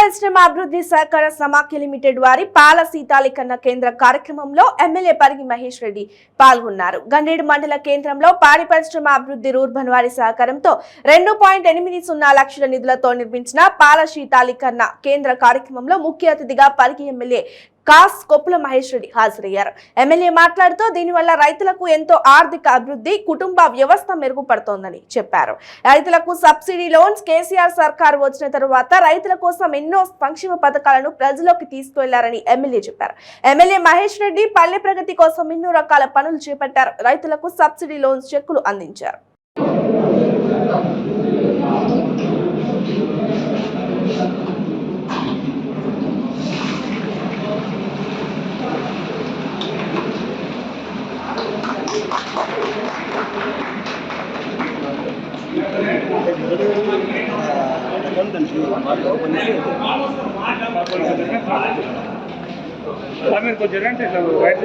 పరిశ్రమ అభివృద్ధి సహకార సమాఖ్య లిమిటెడ్ వారి పాల సీతాలికన్న కేంద్ర కార్యక్రమంలో ఎమ్మెల్యే పరిగి మహేష్ రెడ్డి పాల్గొన్నారు. గండేడు మండల కేంద్రంలో పాడి పరిశ్రమ అభివృద్ధి రూర్బన్ వారి సహకారంతో రెండు పాయింట్ ఎనిమిది సున్నా లక్షల నిధులతో నిర్మించిన పాల శీతాలీకరణ కేంద్ర కార్యక్రమంలో ముఖ్య అతిథిగా పరిగి ఎమ్మెల్యే కాస్ కొప్పుల మహేష్ రెడ్డి హాజరయ్యారు. ఎమ్మెల్యే మాట్లాడుతూ దీనివల్ల రైతులకు ఎంతో ఆర్థిక అభివృద్ధి కుటుంబ వ్యవస్థ మెరుగుపడుతోందని చెప్పారు. రైతులకు సబ్సిడీ లోన్స్ కేసీఆర్ సర్కార్ వచ్చిన తరువాత రైతుల కోసం ఎన్నో సంక్షేమ పథకాలను ప్రజలోకి తీసుకువెళ్ళారని ఎమ్మెల్యే చెప్పారు. ఎమ్మెల్యే మహేష్ రెడ్డి పల్లె ప్రగతి కోసం ఎన్నో రకాల పనులు చేపట్టారు. రైతులకు సబ్సిడీ లోన్స్ చెక్కులు అందించారు. మీరు కొంచెం రండి ఇట్లా రైట్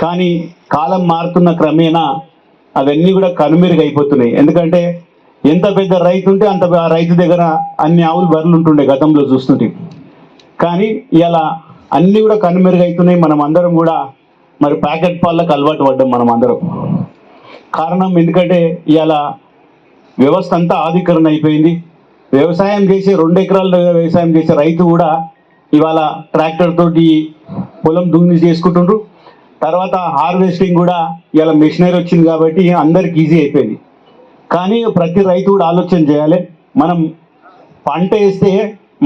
కానీ కాలం మారుతున్న క్రమేణా అవన్నీ కూడా కనుమెరుగైపోతున్నాయి. ఎందుకంటే ఎంత పెద్ద రైతు ఉంటే అంత రైతు దగ్గర అన్ని ఆవులు బర్రెలు ఉంటుండే గతంలో చూస్తుంటే. కానీ ఇలా అన్నీ కూడా కనుమెరుగైతున్నాయి. మనం అందరం కూడా మరి ప్యాకెట్ పాలకు అలవాటు పడ్డాం మనం అందరం. కారణం ఎందుకంటే ఇలా వ్యవస్థ అంతా ఆధీకరణ అయిపోయింది. వ్యవసాయం చేసే రెండు ఎకరాల వ్యవసాయం చేసే రైతు కూడా ఇవాళ ట్రాక్టర్ తోటి పొలం దున్ని చేసుకుంటుండ్రు. తర్వాత హార్వెస్టింగ్ కూడా ఇలా మిషనరీ వచ్చింది కాబట్టి అందరికి ఈజీ అయిపోయింది. కానీ ప్రతి రైతు కూడా ఆలోచన చేయాలి. మనం పంట వేస్తే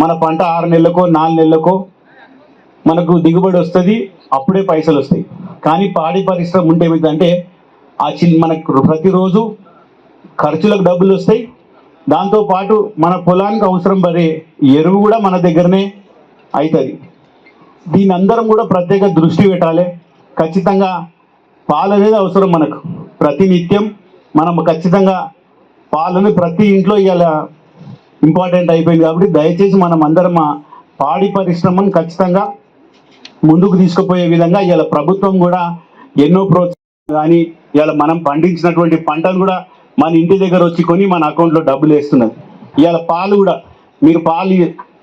మన పంట ఆరు నెలలకో నాలుగు నెలలకో మనకు దిగుబడి వస్తుంది అప్పుడే పైసలు వస్తాయి. కానీ పాడి పరిశ్రమ ఉంటే ఏమిటంటే ఆ చిన్న మనకు ప్రతిరోజు ఖర్చులకు డబ్బులు వస్తాయి. దాంతోపాటు మన పొలానికి అవసరం పడే ఎరువు కూడా మన దగ్గరనే అవుతుంది దీని అందరం కూడా ప్రత్యేక దృష్టి పెట్టాలి. ఖచ్చితంగా పాలు అనేది అవసరం మనకు. ప్రతినిత్యం మనం ఖచ్చితంగా పాలను ప్రతి ఇంట్లో ఇవాళ ఇంపార్టెంట్ అయిపోయింది కాబట్టి దయచేసి మనం అందరం మా పాడి పరిశ్రమను ఖచ్చితంగా ముందుకు తీసుకుపోయే విధంగా ఇవాళ ప్రభుత్వం కూడా ఎన్నో ప్రోత్సాహం కానీ ఇవాళ మనం పండించినటువంటి పంటలు కూడా మన ఇంటి దగ్గర వచ్చి కొని మన అకౌంట్లో డబ్బులు వేస్తున్నది ఇవాళ పాలు కూడా మీరు పాలు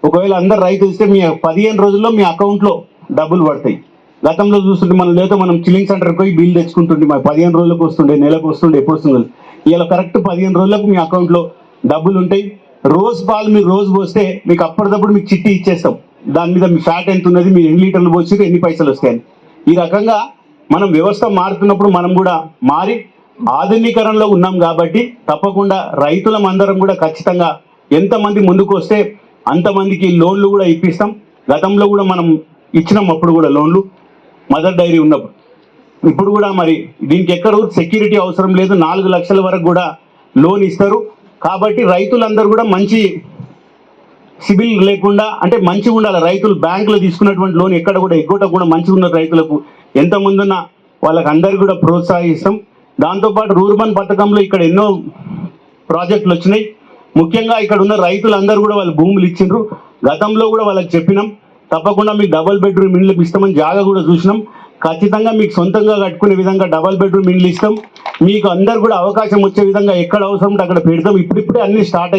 ఒకవేళ అందరు రైతు ఇస్తే మీ పదిహేను రోజుల్లో మీ అకౌంట్లో డబ్బులు పడతాయి. గతంలో చూస్తుంటే మనం లేదా మనం చిల్లింగ్ సెంటర్కి పోయి బిల్ తెచ్చుకుంటుంటే మరి పదిహేను రోజులకు వస్తుండే నెలకు వస్తుండే ఎప్పుడు వస్తుంది ఇలా కరెక్ట్ పదిహేను రోజులకు మీ అకౌంట్లో డబ్బులు ఉంటాయి. రోజు పాలు మీరు రోజు పోస్తే మీకు అప్పటికప్పుడు మీకు చిట్టి ఇచ్చేస్తాం. దాని మీద మీ ఫ్యాట్ ఎంత ఉన్నది మీరు ఎన్ని లీటర్లు పోసి ఎన్ని పైసలు వస్తాయని. ఈ రకంగా మనం వ్యవస్థ మారుతున్నప్పుడు మనం కూడా మారి ఆధునీకరణలో ఉన్నాం కాబట్టి తప్పకుండా రైతులం అందరం కూడా ఖచ్చితంగా ఎంతమంది ముందుకు వస్తే అంతమందికి లోన్లు కూడా ఇప్పిస్తాం. గతంలో కూడా మనం ఇచ్చినాం అప్పుడు కూడా లోన్లు మదర్ డైరీ ఉన్నప్పుడు. ఇప్పుడు కూడా మరి దీనికి ఎక్కడ సెక్యూరిటీ అవసరం లేదు. నాలుగు లక్షల వరకు కూడా లోన్ ఇస్తారు. కాబట్టి రైతులందరూ కూడా మంచి సిబిల్ లేకుండా అంటే మంచిగా ఉండాలి. రైతులు బ్యాంకులో తీసుకున్నటువంటి లోన్ ఎక్కడ కూడా ఎగ్గొట్ట కూడా మంచిగా ఉన్న రైతులకు. ఎంతమంది ఉన్నా వాళ్ళకి అందరికీ కూడా ప్రోత్సహిస్తాం. దాంతోపాటు రూర్బన్ పథకంలో ఇక్కడ ఎన్నో ప్రాజెక్టులు వచ్చినాయి. ముఖ్యంగా ఇక్కడ ఉన్న రైతులందరూ కూడా వాళ్ళు భూములు ఇచ్చిండ్రు. గతంలో కూడా వాళ్ళకి చెప్పినాం. తప్పకుండా మీకు డబల్ బెడ్రూమ్ ఇండ్లు ఇస్తామని జాగా కూడా చూసినాం. ఖచ్చితంగా మీకు సొంతంగా కట్టుకునే విధంగా డబల్ బెడ్రూమ్ ఇండ్లు ఇస్తాం. మీకు అందరు కూడా అవకాశం వచ్చే విధంగా ఎక్కడ అవసరం ఉంటే అక్కడ పెడతాం. ఇప్పుడిప్పుడే అన్ని స్టార్ట్ అయ్యి